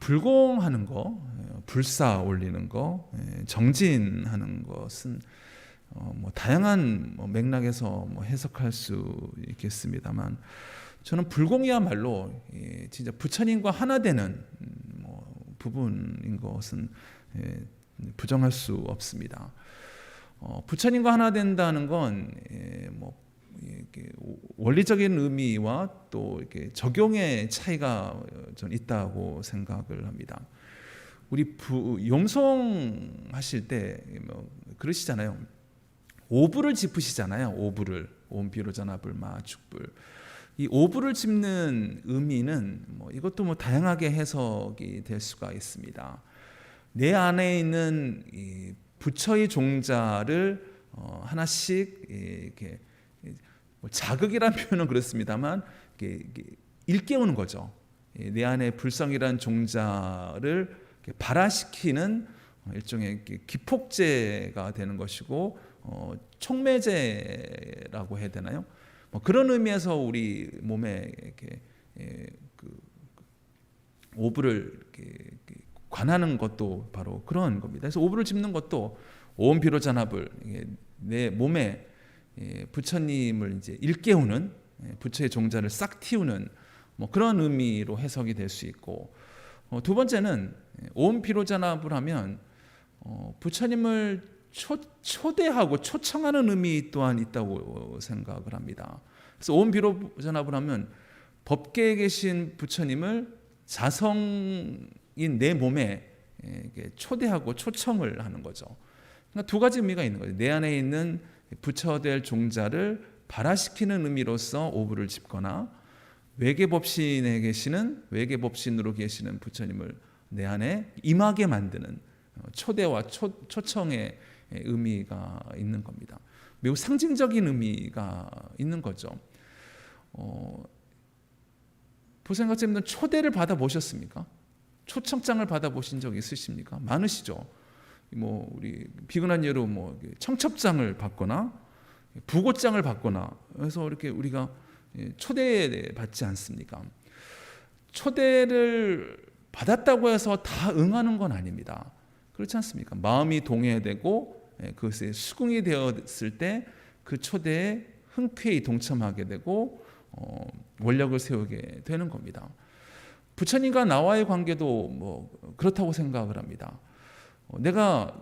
불공하는 거, 예, 불사 올리는 거, 예, 정진하는 것은 어, 뭐 다양한 뭐 맥락에서 뭐 해석할 수 있겠습니다만 저는 불공이야말로 예, 진짜 부처님과 하나 되는 음, 뭐 부분인 것은 예, 부정할 수 없습니다. 어, 부처님과 하나 된다는 건 예, 뭐 원리적인 의미와 또 이렇게 적용의 차이가 좀 있다고 생각을 합니다. 우리 부, 용송하실 때 뭐 그러시잖아요. 오불을 짚으시잖아요. 오불을 온비로전압을 마축불. 이 오불을 짚는 의미는 뭐 이것도 뭐 다양하게 해석이 될 수가 있습니다. 내 안에 있는 이 부처의 종자를 어 하나씩 이렇게 뭐 자극이라는 표현은 그렇습니다만 일깨우는 거죠. 내 안에 불성이란 종자를 발화시키는 일종의 기폭제가 되는 것이고 어, 촉매제라고 해야 되나요? 뭐 그런 의미에서 우리 몸에 이렇게 예, 그 오브를 이렇게 관하는 것도 바로 그런 겁니다. 그래서 오브를 짚는 것도 온 피로 잔압을 내 몸에 예, 부처님을 이제 일깨우는 예, 부처의 종자를 싹 틔우는 뭐 그런 의미로 해석이 될 수 있고 어, 두 번째는 온 피로 잔압을 하면 어, 부처님을 초, 초대하고 초청하는 의미 또한 있다고 생각을 합니다. 그래서 온 비로 전압을 하면 법계에 계신 부처님을 자성인 내 몸에 초대하고 초청을 하는 거죠. 그러니까 두 가지 의미가 있는 거죠. 내 안에 있는 부처될 종자를 발화시키는 의미로서 오브를 짚거나 외계 법신에 계시는 외계 법신으로 계시는 부처님을 내 안에 임하게 만드는 초대와 초, 초청의 의미가 있는 겁니다. 매우 상징적인 의미가 있는 거죠. 어, 보생각자님들 초대를 받아 보셨습니까? 초청장을 받아 보신 적 있으십니까? 많으시죠. 뭐 우리 비근한 예로 뭐 청첩장을 받거나 부고장을 받거나 그래서 이렇게 우리가 초대 받지 않습니까? 초대를 받았다고 해서 다 응하는 건 아닙니다. 그렇지 않습니까? 마음이 동해되고 예, 그것에 수긍이 되었을 때 그 초대에 흔쾌히 동참하게 되고 어, 원력을 세우게 되는 겁니다. 부처님과 나와의 관계도 뭐 그렇다고 생각을 합니다. 어, 내가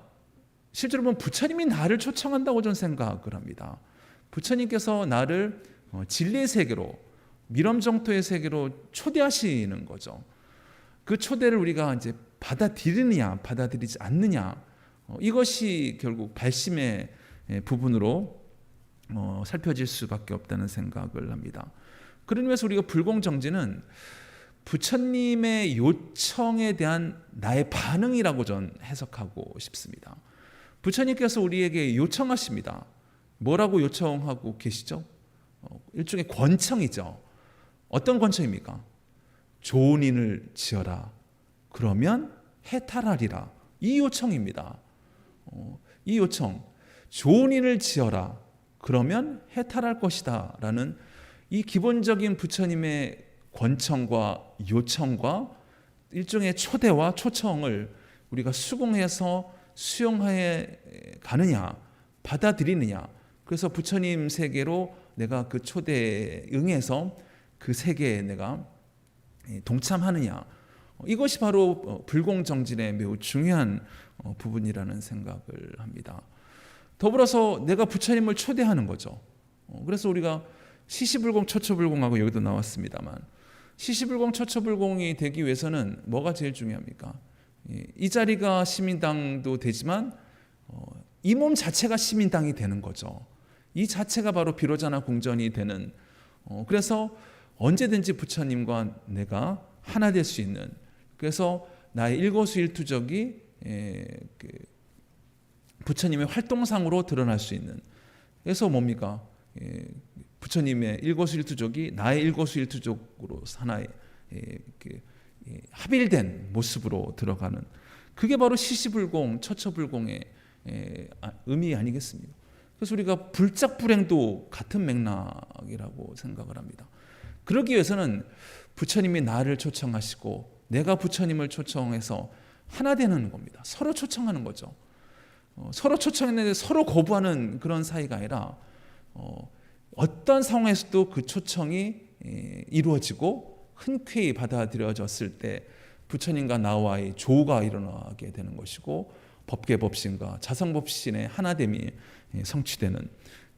실제로 보면 부처님이 나를 초청한다고 저는 생각을 합니다. 부처님께서 나를 어, 진리의 세계로 미럼정토의 세계로 초대하시는 거죠. 그 초대를 우리가 이제 받아들이느냐, 받아들이지 않느냐, 어, 이것이 결국 발심의 예, 부분으로 어, 살펴질 수밖에 없다는 생각을 합니다. 그런 의미에서 우리가 불공정지는 부처님의 요청에 대한 나의 반응이라고 전 해석하고 싶습니다. 부처님께서 우리에게 요청하십니다. 뭐라고 요청하고 계시죠? 어, 일종의 권청이죠. 어떤 권청입니까? 좋은 인을 지어라. 그러면 해탈하리라. 이 요청입니다. 어, 이 요청, 좋은 일을 지어라. 그러면 해탈할 것이다 라는 이 기본적인 부처님의 권청과 요청과 일종의 초대와 초청을 우리가 수긍해서 수용해 가느냐, 받아들이느냐. 그래서 부처님 세계로 내가 그 초대에 응해서 그 세계에 내가 동참하느냐. 이것이 바로 어, 불공정진의 매우 중요한 어, 부분이라는 생각을 합니다. 더불어서 내가 부처님을 초대하는 거죠. 어, 그래서 우리가 시시불공 처처불공하고 여기도 나왔습니다만 시시불공 처처불공이 되기 위해서는 뭐가 제일 중요합니까? 이 자리가 시민당도 되지만 이 몸 자체가 시민당이 되는 거죠. 이 자체가 바로 비로자나 궁전이 되는 그래서 언제든지 부처님과 내가 하나 될 수 있는 그래서 나의 일거수일투족이 예, 그 부처님의 활동상으로 드러날 수 있는 그래서 뭡니까 예, 부처님의 일거수일투족이 나의 일거수일투족으로 하나의 예, 그, 예, 합일된 모습으로 들어가는 그게 바로 시시불공 처처불공의 예, 아, 의미 아니겠습니까? 그래서 우리가 불작불행도 같은 맥락이라고 생각을 합니다. 그러기 위해서는 부처님이 나를 초청하시고 내가 부처님을 초청해서 하나 되는 겁니다. 서로 초청하는 거죠. 어, 서로 초청했는데 서로 거부하는 그런 사이가 아니라 어, 어떤 상황에서도 그 초청이 에, 이루어지고 흔쾌히 받아들여졌을 때 부처님과 나와의 조우가 일어나게 되는 것이고 법계법신과 자성법신의 하나됨이 예, 성취되는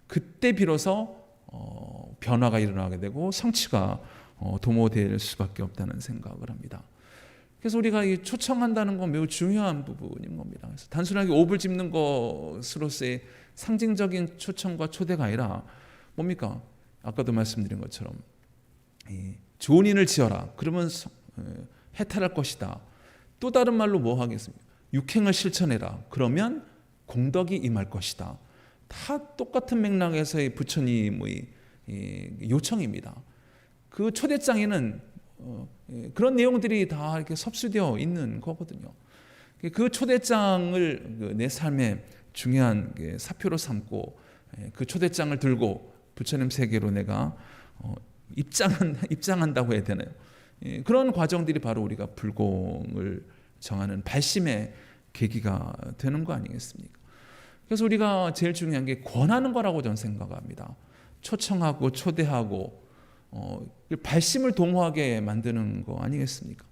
그때 비로소 어, 변화가 일어나게 되고 성취가 어, 도모될 수밖에 없다는 생각을 합니다. 그래서 우리가 이 초청한다는 건 매우 중요한 부분인 겁니다. 그래서 단순하게 옵을 짚는 것으로서의 상징적인 초청과 초대가 아니라 뭡니까? 아까도 말씀드린 것처럼 이 좋은 인을 지어라. 그러면 해탈할 것이다. 또 다른 말로 뭐 하겠습니까? 육행을 실천해라. 그러면 공덕이 임할 것이다. 다 똑같은 맥락에서의 부처님의 이 요청입니다. 그 초대장에는 어, 예, 그런 내용들이 다 이렇게 섭수되어 있는 거거든요. 그 초대장을 그내 삶의 중요한 그 사표로 삼고 예, 그 초대장을 들고 부처님 세계로 내가 어, 입장한 입장한다고 해야 되나요? 예, 그런 과정들이 바로 우리가 불공을 정하는 발심의 계기가 되는 거 아니겠습니까? 그래서 우리가 제일 중요한 게 권하는 거라고 저는 생각합니다. 초청하고 초대하고 어, 발심을 동호하게 만드는 거 아니겠습니까?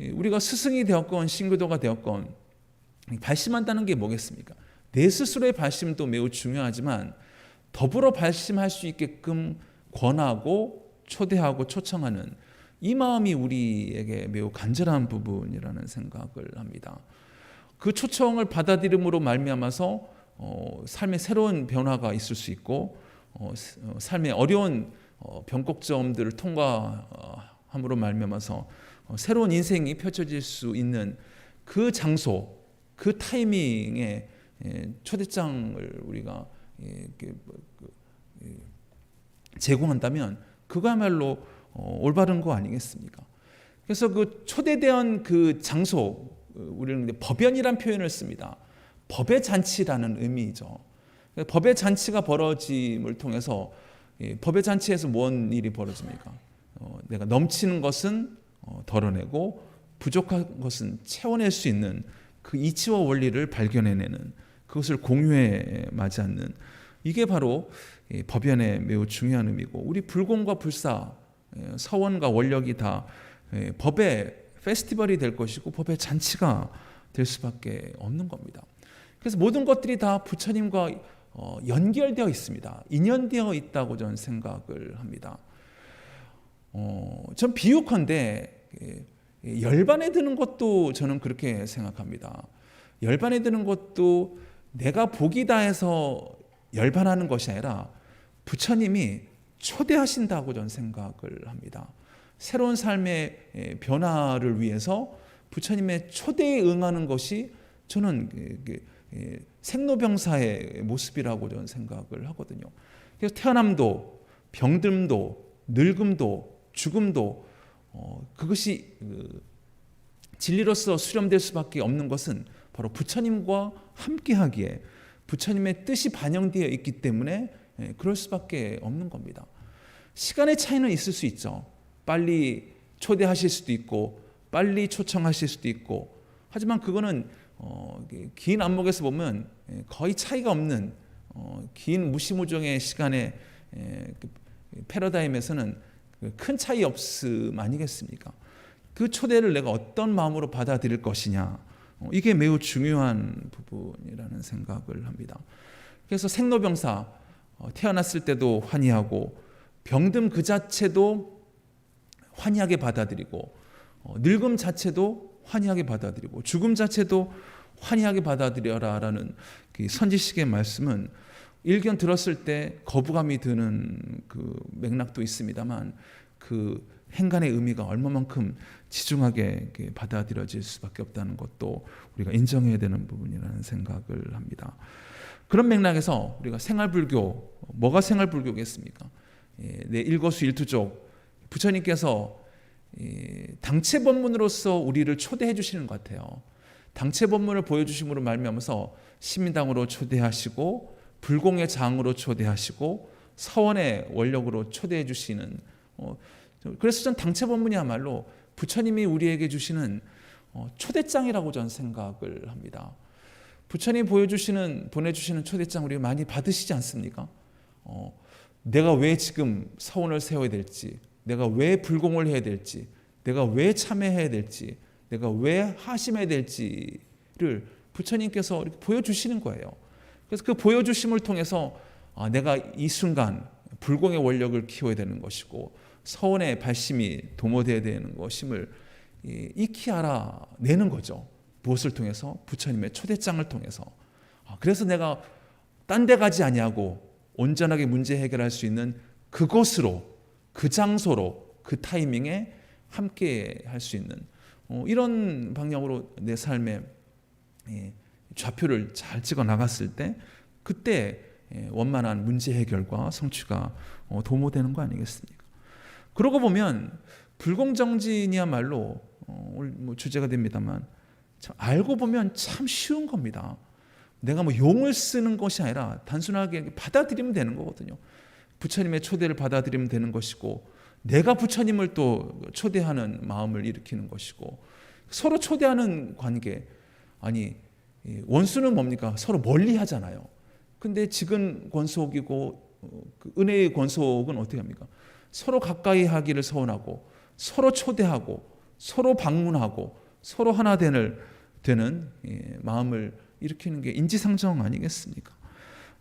예, 우리가 스승이 되었건 신교도가 되었건 이 발심한다는 게 뭐겠습니까? 내 스스로의 발심도 매우 중요하지만 더불어 발심할 수 있게끔 권하고 초대하고 초청하는 이 마음이 우리에게 매우 간절한 부분이라는 생각을 합니다. 그 초청을 받아들임으로 말미암아서 어, 삶의 새로운 변화가 있을 수 있고 어, 스- 어, 삶의 어려운 어, 변곡점들을 통과함으로 말미암아서 어, 새로운 인생이 펼쳐질 수 있는 그 장소, 그 타이밍에 예, 초대장을 우리가 제공한다면 그거야말로 어, 올바른 거 아니겠습니까? 그래서 그 초대된 그 장소 어, 우리는 법연이란 표현을 씁니다. 법의 잔치라는 의미죠. 법의 잔치가 벌어짐을 통해서 이 법의 잔치에서 뭔 일이 벌어집니까? 어, 내가 넘치는 것은 어, 덜어내고 부족한 것은 채워낼 수 있는 그 이치와 원리를 발견해내는 그것을 공유에 맞지 않는 이게 바로 이 법연의 매우 중요한 의미고 우리 불공과 불사 예, 서원과 원력이 다 예, 법의 페스티벌이 될 것이고 법의 잔치가 될 수밖에 없는 겁니다. 그래서 모든 것들이 다 부처님과 어, 연결되어 있습니다. 인연되어 있다고 저는 생각을 합니다. 어, 전 비유컨대 예, 예, 열반에 드는 것도 저는 그렇게 생각합니다. 열반에 드는 것도 내가 복이다 해서 열반하는 것이 아니라 부처님이 초대하신다고 저는 생각을 합니다. 새로운 삶의 예, 변화를 위해서 부처님의 초대에 응하는 것이 저는 그, 그, 예, 생로병사의 모습이라고 저는 생각을 하거든요. 그래서 태어남도, 병듦도, 늙음도, 죽음도 어, 그것이 그, 진리로서 수렴될 수밖에 없는 것은 바로 부처님과 함께하기에 부처님의 뜻이 반영되어 있기 때문에 예, 그럴 수밖에 없는 겁니다. 시간의 차이는 있을 수 있죠. 빨리 초대하실 수도 있고 빨리 초청하실 수도 있고 하지만 그거는 어, 긴 안목에서 보면 예, 거의 차이가 없는 어, 긴 무시무종의 시간의 예, 그 패러다임에서는 그큰 차이 없음 아니겠습니까? 그 초대를 내가 어떤 마음으로 받아들일 것이냐 어, 이게 매우 중요한 부분이라는 생각을 합니다. 그래서 생로병사 어, 태어났을 때도 환희하고 병듦 그 자체도 환희하게 받아들이고 어, 늙음 자체도 환희하게 받아들이고 죽음 자체도 환희하게 받아들여라라는 그 선지식의 말씀은 일견 들었을 때 거부감이 드는 그 맥락도 있습니다만 그 행간의 의미가 얼마만큼 지중하게 받아들여질 수밖에 없다는 것도 우리가 인정해야 되는 부분이라는 생각을 합니다. 그런 맥락에서 우리가 생활불교 뭐가 생활불교겠습니까? 예, 내 일거수 일투족 부처님께서 이 당체 법문으로서 우리를 초대해 주시는 것 같아요. 당체 법문을 보여주심으로 말미암아서 시민당으로 초대하시고 불공의 장으로 초대하시고 서원의 원력으로 초대해 주시는 어, 그래서 전 당체 법문이야말로 부처님이 우리에게 주시는 어, 초대장이라고 저는 생각을 합니다. 부처님 보여주시는 보내주시는 초대장 우리 많이 받으시지 않습니까? 어, 내가 왜 지금 서원을 세워야 될지, 내가 왜 불공을 해야 될지, 내가 왜 참회해야 될지, 내가 왜 하심해야 될지를 부처님께서 보여주시는 거예요. 그래서 그 보여주심을 통해서 아, 내가 이 순간 불공의 원력을 키워야 되는 것이고 서원의 발심이 도모돼야 되는 것임을 익히 알아내는 거죠. 무엇을 통해서? 부처님의 초대장을 통해서. 아, 그래서 내가 딴 데 가지 아니하고 온전하게 문제 해결할 수 있는 그곳으로, 그 장소로, 그 타이밍에 함께 할 수 있는 어, 이런 방향으로 내 삶의 예, 좌표를 잘 찍어 나갔을 때 그때 예, 원만한 문제 해결과 성취가 어, 도모되는 거 아니겠습니까? 그러고 보면 불공정진이야말로 어, 오늘 뭐 주제가 됩니다만 참 알고 보면 참 쉬운 겁니다. 내가 뭐 용을 쓰는 것이 아니라 단순하게 받아들이면 되는 거거든요. 부처님의 초대를 받아들이면 되는 것이고 내가 부처님을 또 초대하는 마음을 일으키는 것이고 서로 초대하는 관계 아니 원수는 뭡니까 서로 멀리 하잖아요. 근데 지금 권속이고 어, 그 은혜의 권속은 어떻게 합니까? 서로 가까이 하기를 소원하고 서로 초대하고 서로 방문하고 서로 하나 되는 되는 마음을 일으키는 게 인지상정 아니겠습니까?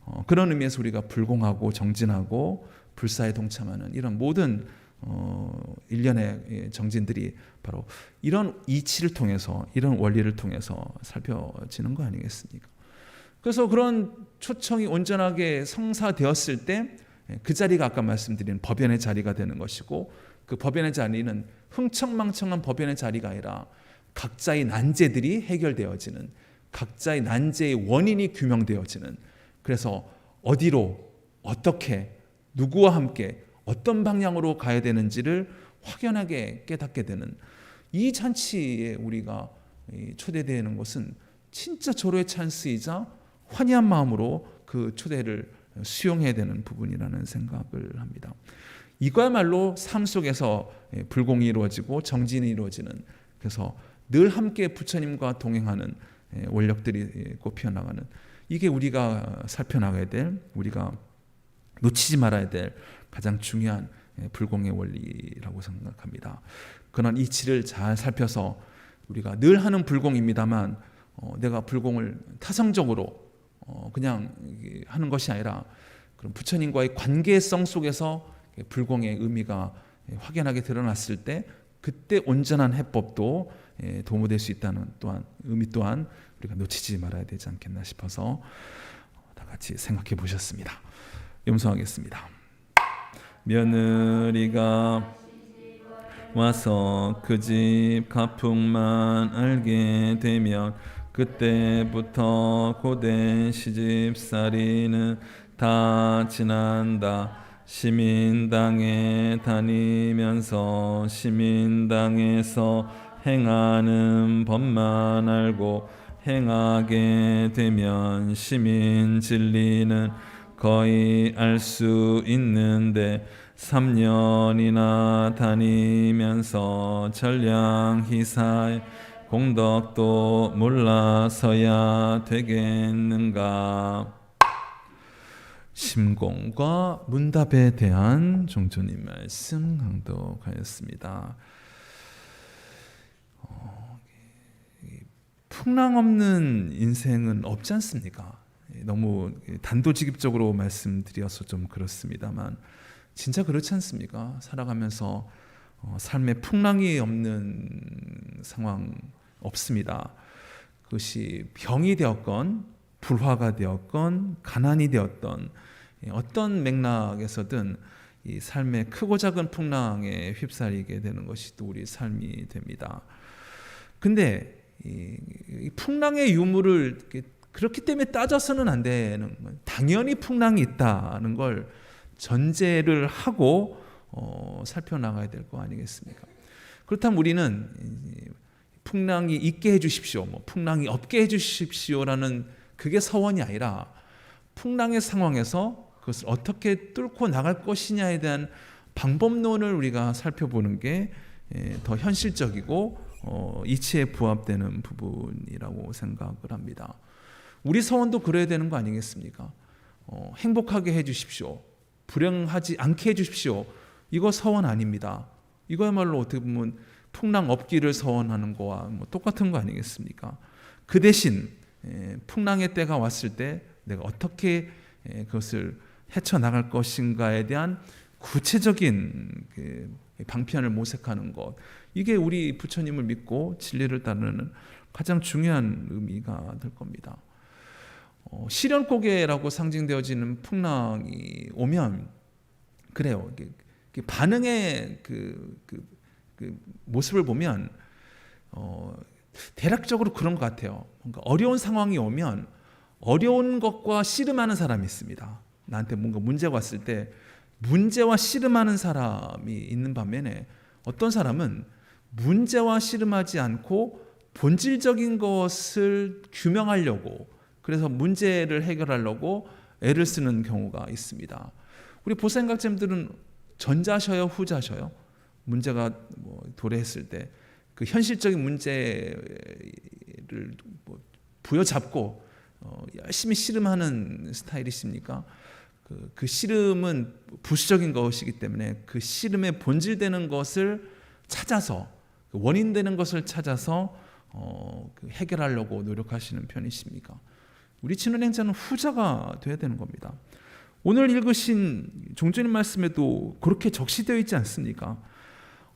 어, 그런 의미에서 우리가 불공하고 정진하고 불사에 동참하는 이런 모든 어, 일련의 정진들이 바로 이런 이치를 통해서 이런 원리를 통해서 살펴지는 거 아니겠습니까? 그래서 그런 초청이 온전하게 성사되었을 때 그 자리가 아까 말씀드린 법연의 자리가 되는 것이고 그 법연의 자리는 흥청망청한 법연의 자리가 아니라 각자의 난제들이 해결되어지는 각자의 난제의 원인이 규명되어지는 그래서 어디로 어떻게 누구와 함께 어떤 방향으로 가야 되는지를 확연하게 깨닫게 되는 이 잔치에 우리가 초대되는 것은 진짜 절호의 찬스이자 환희한 마음으로 그 초대를 수용해야 되는 부분이라는 생각을 합니다. 이거야말로 삶 속에서 불공이 이루어지고 정진이 이루어지는 그래서 늘 함께 부처님과 동행하는 원력들이 꽃피어 나가는 이게 우리가 살펴나가야 될 우리가 놓치지 말아야 될 가장 중요한 불공의 원리라고 생각합니다. 그러나 이치를 잘 살펴서 우리가 늘 하는 불공입니다만 어, 내가 불공을 타성적으로 어, 그냥 하는 것이 아니라 그런 부처님과의 관계성 속에서 불공의 의미가 확연하게 드러났을 때 그때 온전한 해법도 도모될 수 있다는 또한 의미 또한 우리가 놓치지 말아야 되지 않겠나 싶어서 다 같이 생각해 보셨습니다. 염소하겠습니다. 며느리가 와서 그 집 가풍만 알게 되면 그때부터 고된 시집살이는 다 지난다. 시민당에 다니면서 시민당에서 행하는 법만 알고 행하게 되면 시민 진리는 거의 알 수 있는데 3년이나 다니면서 전량 희사의 공덕도 몰라서야 되겠는가? 심공과 문답에 대한 종조님 말씀 강독하였습니다. 어, 풍랑 없는 인생은 없지 않습니까? 너무 단도직입적으로 말씀드려서 좀 그렇습니다만 진짜 그렇지 않습니까? 살아가면서 어, 삶에 풍랑이 없는 상황 없습니다. 그것이 병이 되었건 불화가 되었건 가난이 되었던 어떤 맥락에서든 이 삶의 크고 작은 풍랑에 휩싸이게 되는 것이 또 우리 삶이 됩니다. 근데 이 풍랑의 유무를 그렇기 때문에 따져서는 안 되는 당연히 풍랑이 있다는 걸 전제를 하고 어, 살펴나가야 될 거 아니겠습니까? 그렇다면 우리는 풍랑이 있게 해주십시오, 뭐 풍랑이 없게 해주십시오라는 그게 서원이 아니라 풍랑의 상황에서 그것을 어떻게 뚫고 나갈 것이냐에 대한 방법론을 우리가 살펴보는 게 예, 더 현실적이고 어, 이치에 부합되는 부분이라고 생각을 합니다. 우리 서원도 그래야 되는 거 아니겠습니까? 어, 행복하게 해주십시오. 불행하지 않게 해주십시오. 이거 서원 아닙니다. 이거야말로 어떻게 보면 풍랑 없기를 서원하는 거와 뭐 똑같은 거 아니겠습니까? 그 대신 예, 풍랑의 때가 왔을 때 내가 어떻게 예, 그것을 헤쳐 나갈 것인가에 대한 구체적인 그 방편을 모색하는 것 이게 우리 부처님을 믿고 진리를 따르는 가장 중요한 의미가 될 겁니다. 어, 시련고개라고 상징되어지는 풍랑이 오면 그래요. 반응의 그, 그, 그 모습을 보면 어, 대략적으로 그런 것 같아요. 뭔가 어려운 상황이 오면 어려운 것과 씨름하는 사람이 있습니다. 나한테 뭔가 문제가 왔을 때 문제와 씨름하는 사람이 있는 반면에 어떤 사람은 문제와 씨름하지 않고 본질적인 것을 규명하려고 그래서 문제를 해결하려고 애를 쓰는 경우가 있습니다. 우리 보생각잼들은 전자셔요, 후자셔요? 문제가 뭐 도래했을 때 그 현실적인 문제를 뭐 부여잡고 어, 열심히 씨름하는 스타일이십니까? 그, 그 씨름은 부수적인 것이기 때문에 그 씨름의 본질되는 것을 찾아서 그 원인되는 것을 찾아서 어, 그 해결하려고 노력하시는 편이십니까? 우리 치는 행자는 후자가 돼야 되는 겁니다. 오늘 읽으신 종주님 말씀에도 그렇게 적시되어 있지 않습니까?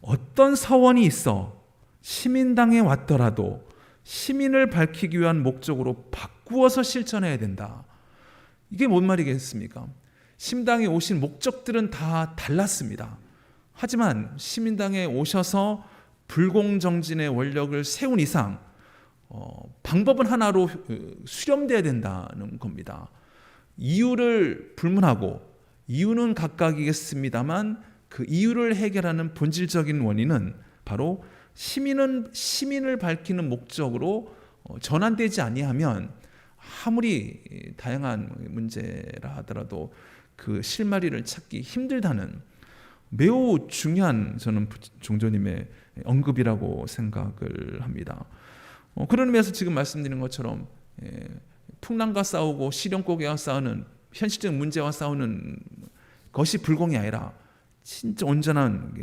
어떤 사원이 있어 시민당에 왔더라도 시민을 밝히기 위한 목적으로 바꾸어서 실천해야 된다. 이게 뭔 말이겠습니까? 심당에 오신 목적들은 다 달랐습니다. 하지만 시민당에 오셔서 불공정진의 원력을 세운 이상 어, 방법은 하나로 수렴돼야 된다는 겁니다. 이유를 불문하고 이유는 각각이겠습니다만 그 이유를 해결하는 본질적인 원인은 바로 시민은 시민을 밝히는 목적으로 어, 전환되지 아니하면 아무리 다양한 문제라 하더라도 그 실마리를 찾기 힘들다는 매우 중요한 저는 종조님의 언급이라고 생각을 합니다. 어, 그런 의미에서 지금 말씀드린 것처럼 예, 풍랑과 싸우고 시련고개와 싸우는 현실적 문제와 싸우는 것이 불공이 아니라 진짜 온전한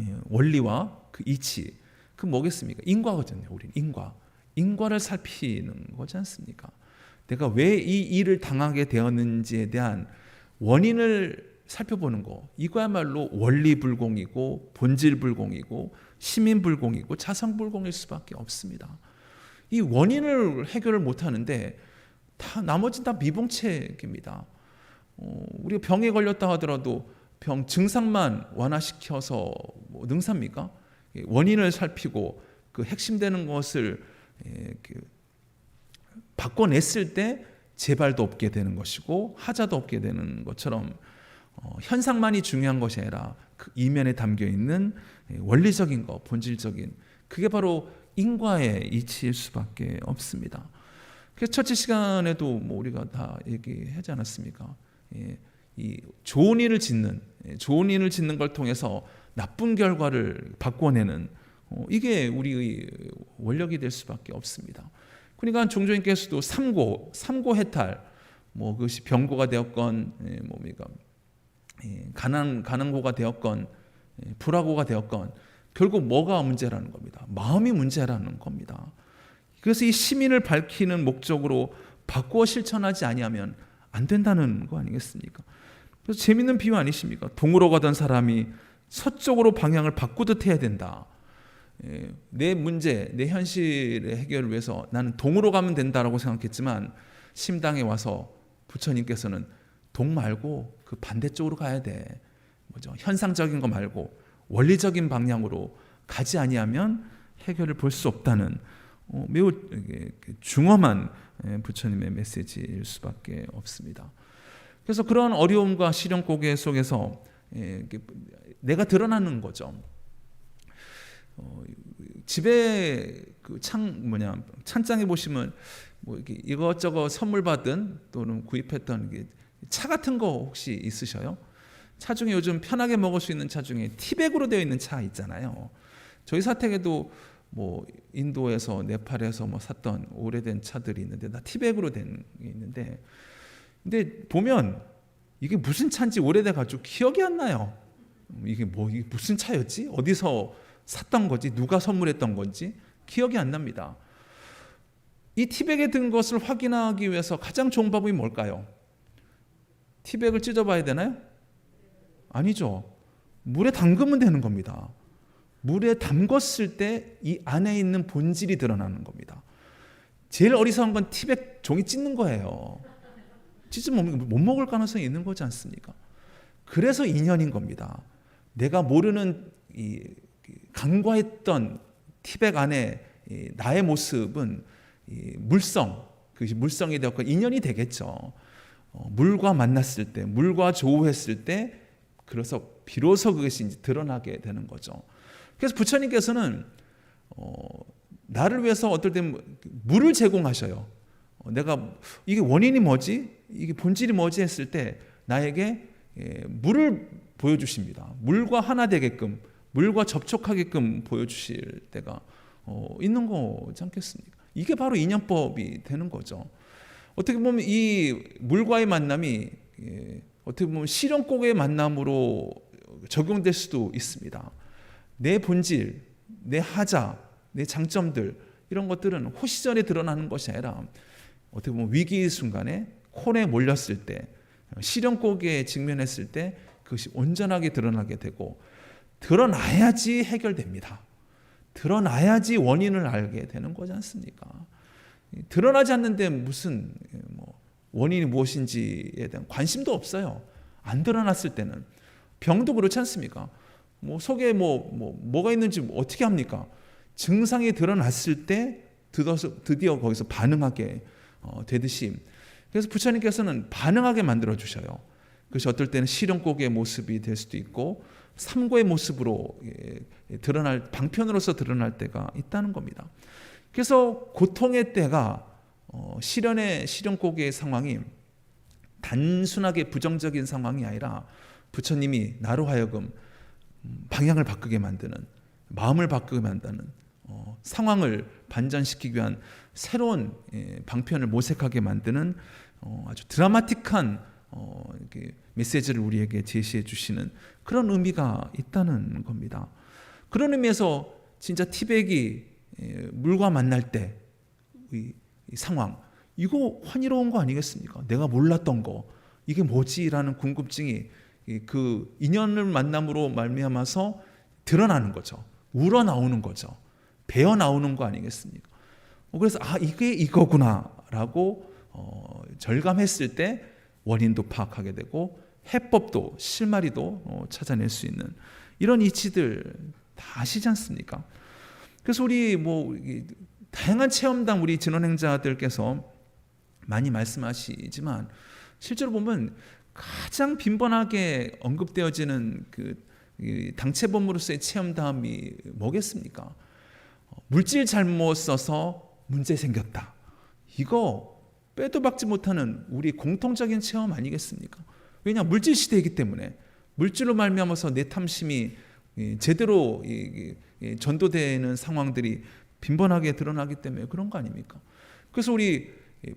예, 원리와 그 이치 그 뭐겠습니까? 인과거든요. 우리는 인과. 인과를 살피는 거지 않습니까? 내가 왜 이 일을 당하게 되었는지에 대한 원인을 살펴보는 거. 이거야말로 원리 불공이고 본질 불공이고 시민 불공이고 자성 불공일 수밖에 없습니다. 이 원인을 해결을 못 하는데 다 나머지 다 미봉책입니다. 어, 우리가 병에 걸렸다 하더라도 병 증상만 완화시켜서 뭐 능사입니까? 원인을 살피고 그 핵심되는 것을 예, 그 바꿔냈을 때 재발도 없게 되는 것이고 하자도 없게 되는 것처럼 어, 현상만이 중요한 것이 아니라 그 이면에 담겨 있는 예, 원리적인 것, 본질적인 그게 바로 인과의 이치일 수밖에 없습니다. 그래서 첫째 시간에도 뭐 우리가 다 얘기하지 않았습니까? 예, 이 좋은 일을 짓는 예, 좋은 일을 짓는 걸 통해서 나쁜 결과를 바꿔내는 어, 이게 우리의 원력이 될 수밖에 없습니다. 그러니까 종조님께서도 삼고, 삼고 해탈, 뭐 그것이 병고가 되었건, 예, 뭡니까, 예, 가난 가난고가 되었건, 예, 불화고가 되었건, 결국 뭐가 문제라는 겁니다. 마음이 문제라는 겁니다. 그래서 이 시민을 밝히는 목적으로 바꾸어 실천하지 아니하면 안 된다는 거 아니겠습니까? 그래서 재밌는 비유 아니십니까? 동으로 가던 사람이 서쪽으로 방향을 바꾸듯 해야 된다. 예, 내 문제, 내 현실의 해결을 위해서 나는 동으로 가면 된다라고 생각했지만 심당에 와서 부처님께서는 동 말고 그 반대쪽으로 가야 돼. 뭐죠? 현상적인 거 말고 원리적인 방향으로 가지 아니하면 해결을 볼 수 없다는 어, 매우 중엄한 예, 부처님의 메시지일 수밖에 없습니다. 그래서 그런 어려움과 시련 고개 속에서 예, 내가 드러나는 거죠. 어, 집에 그 창 뭐냐 찬장에 보시면 뭐 이렇게 이것저것 선물 받은 또는 구입했던 차 같은 거 혹시 있으셔요? 차 중에 요즘 편하게 먹을 수 있는 차 중에 티백으로 되어 있는 차 있잖아요. 저희 사택에도 뭐 인도에서 네팔에서 뭐 샀던 오래된 차들이 있는데 다 티백으로 된 게 있는데 근데 보면 이게 무슨 차인지 오래돼 가지고 기억이 안 나요. 이게 뭐 이게 무슨 차였지? 어디서 샀던 거지? 누가 선물했던 건지 기억이 안 납니다. 이 티백에 든 것을 확인하기 위해서 가장 좋은 방법이 뭘까요? 티백을 찢어봐야 되나요? 아니죠. 물에 담그면 되는 겁니다. 물에 담궜을 때 이 안에 있는 본질이 드러나는 겁니다. 제일 어리석은 건 티백 종이 찢는 거예요. 찢으면 못 먹을 가능성이 있는 거지 않습니까? 그래서 인연인 겁니다. 내가 모르는 이 간과했던 티백 안에 이 나의 모습은 이 물성, 그것이 물성이 되었고 인연이 되겠죠. 어, 물과 만났을 때, 물과 조우했을 때, 그래서 비로소 그것이 이제 드러나게 되는 거죠. 그래서 부처님께서는 어, 나를 위해서 어떨 때 물을 제공하셔요. 어, 내가 이게 원인이 뭐지? 이게 본질이 뭐지? 했을 때 나에게 예, 물을 보여주십니다. 물과 하나 되게끔, 물과 접촉하게끔 보여주실 때가 어, 있는 거지 않겠습니까? 이게 바로 인연법이 되는 거죠. 어떻게 보면 이 물과의 만남이 예, 어떻게 보면 실현곡의 만남으로 적용될 수도 있습니다. 내 본질, 내 하자, 내 장점들 이런 것들은 호시절에 드러나는 것이 아니라 어떻게 보면 위기 순간에 콜에 몰렸을 때 실현곡에 직면했을 때 그것이 온전하게 드러나게 되고 드러나야지 해결됩니다. 드러나야지 원인을 알게 되는 거지 않습니까? 드러나지 않는데 무슨 뭐 원인이 무엇인지에 대한 관심도 없어요. 안 드러났을 때는 병도 그렇지 않습니까? 뭐 속에 뭐, 뭐 뭐가 있는지 어떻게 합니까? 증상이 드러났을 때 드디어 거기서 반응하게 어, 되듯이 그래서 부처님께서는 반응하게 만들어 주셔요. 그것이 어떨 때는 실현곡의 모습이 될 수도 있고 삼고의 모습으로 예, 드러날 방편으로서 드러날 때가 있다는 겁니다. 그래서 고통의 때가 어, 실현의 실현곡의 상황이 단순하게 부정적인 상황이 아니라 부처님이 나로 하여금 방향을 바꾸게 만드는 마음을 바꾸게 만드는 어, 상황을 반전시키기 위한 새로운 예, 방편을 모색하게 만드는 어, 아주 드라마틱한 어, 메시지를 우리에게 제시해 주시는 그런 의미가 있다는 겁니다. 그런 의미에서 진짜 티백이 예, 물과 만날 때의 상황 이거 환희로운 거 아니겠습니까? 내가 몰랐던 거 이게 뭐지라는 궁금증이 그 인연을 만남으로 말미암아서 드러나는 거죠. 우러 나오는 거죠. 배어 나오는 거 아니겠습니까? 어, 그래서 아 이게 이거구나라고 어, 절감했을 때 원인도 파악하게 되고 해법도 실마리도 어, 찾아낼 수 있는 이런 이치들 다 아시지 않습니까? 그래서 우리 뭐 다양한 체험당 우리 진원행자들께서 많이 말씀하시지만 실제로 보면 가장 빈번하게 언급되어지는 그 당체범으로서의 체험담이 뭐겠습니까? 어, 물질 잘못 써서 문제 생겼다. 이거 빼도 박지 못하는 우리 공통적인 체험 아니겠습니까? 왜냐 물질 시대이기 때문에 물질로 말미암아서 내 탐심이 제대로 전도되는 상황들이 빈번하게 드러나기 때문에 그런 거 아닙니까? 그래서 우리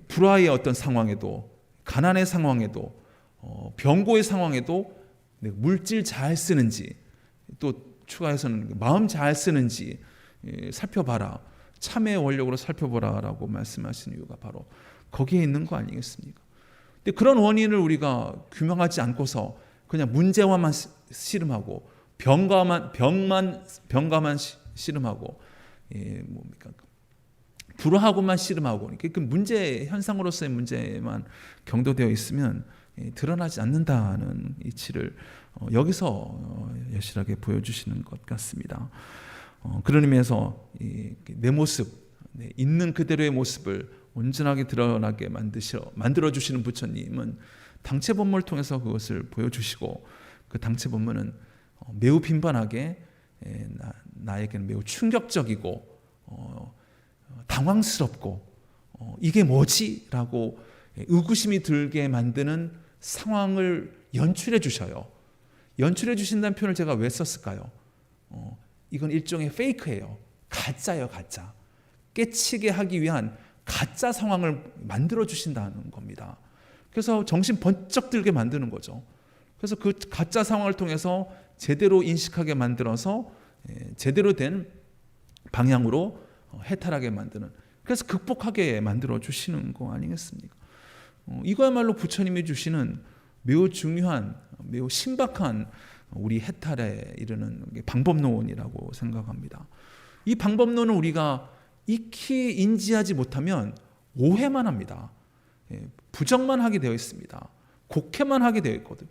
불화의 어떤 상황에도 가난의 상황에도 어, 병고의 상황에도 물질 잘 쓰는지 또 추가해서는 마음 잘 쓰는지 예, 살펴봐라. 참의 원력으로 살펴보라라고 말씀하신 이유가 바로 거기에 있는 거 아니겠습니까? 근데 그런 원인을 우리가 규명하지 않고서 그냥 문제와만 씨름하고 병과만 병만 병과만 씨름하고 예, 뭡니까? 불화하고만 씨름하고 그 문제 현상으로서의 문제만 경도되어 있으면 예, 드러나지 않는다는 이치를 어, 여기서 어, 여실하게 보여주시는 것 같습니다. 어, 그런 의미에서 내 모습, 있는 그대로의 모습을 온전하게 드러나게 만드셔 만들어 주시는 부처님은 당체 본문을 통해서 그것을 보여주시고 그 당체 본문은 매우 빈번하게 나 에게는 매우 충격적이고 당황스럽고 이게 뭐지라고 의구심이 들게 만드는 상황을 연출해 주셔요. 연출해 주신다는 표현을 제가 왜 썼을까요? 어, 이건 일종의 페이크예요. 가짜예요, 가짜. 깨치게 하기 위한 가짜 상황을 만들어 주신다는 겁니다. 그래서 정신 번쩍 들게 만드는 거죠. 그래서 그 가짜 상황을 통해서 제대로 인식하게 만들어서 예, 제대로 된 방향으로 어, 해탈하게 만드는 그래서 극복하게 만들어 주시는 거 아니겠습니까? 어, 이거야말로 부처님이 주시는 매우 중요한 매우 신박한 우리 해탈에 이르는 방법론이라고 생각합니다. 이 방법론을 우리가 익히 인지하지 못하면 오해만 합니다. 예, 부정만 하게 되어 있습니다. 곡해만 하게 되어 있거든.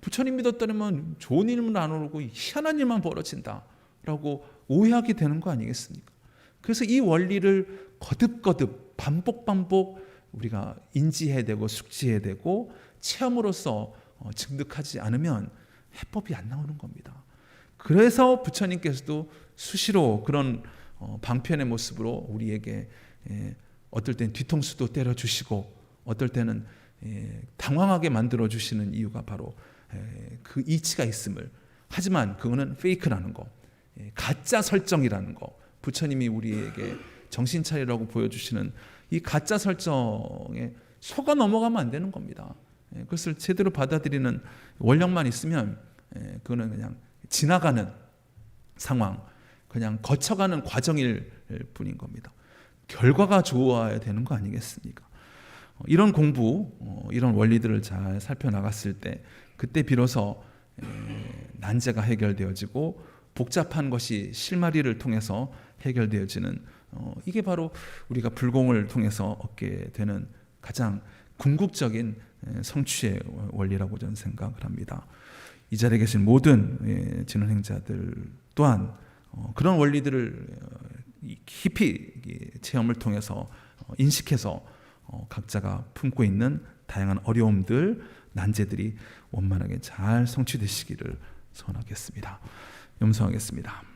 부처님 믿었다면 좋은 일만 안 오르고 희한한 일만 벌어진다라고 오해하게 되는 거 아니겠습니까? 그래서 이 원리를 거듭거듭 반복 반복 우리가 인지해야 되고 숙지해야 되고 체험으로서 어, 증득하지 않으면 해법이 안 나오는 겁니다. 그래서 부처님께서도 수시로 그런 어, 방편의 모습으로 우리에게 예, 어떨 땐 뒤통수도 때려 주시고 어떨 때는 예, 당황하게 만들어 주시는 이유가 바로 예, 그 이치가 있음을 하지만 그거는 페이크라는 거 예, 가짜 설정이라는 거 부처님이 우리에게 정신 차리라고 보여주시는 이 가짜 설정에 속아 넘어가면 안 되는 겁니다. 예, 그것을 제대로 받아들이는 원력만 있으면 예, 그거는 그냥 지나가는 상황, 그냥 거쳐가는 과정일 뿐인 겁니다. 결과가 좋아야 되는 거 아니겠습니까? 어, 이런 공부, 어, 이런 원리들을 잘 살펴나갔을 때 그때 비로소 에, 난제가 해결되어지고 복잡한 것이 실마리를 통해서 해결되어지는 어, 이게 바로 우리가 불공을 통해서 얻게 되는 가장 궁극적인 에, 성취의 원리라고 저는 생각을 합니다. 이 자리에 계신 모든 예, 진흥행자들 또한 어, 그런 원리들을 어, 이 깊이 이 체험을 통해서 어, 인식해서 어, 각자가 품고 있는 다양한 어려움들, 난제들이 원만하게 잘 성취되시기를 소원하겠습니다. 염성하겠습니다.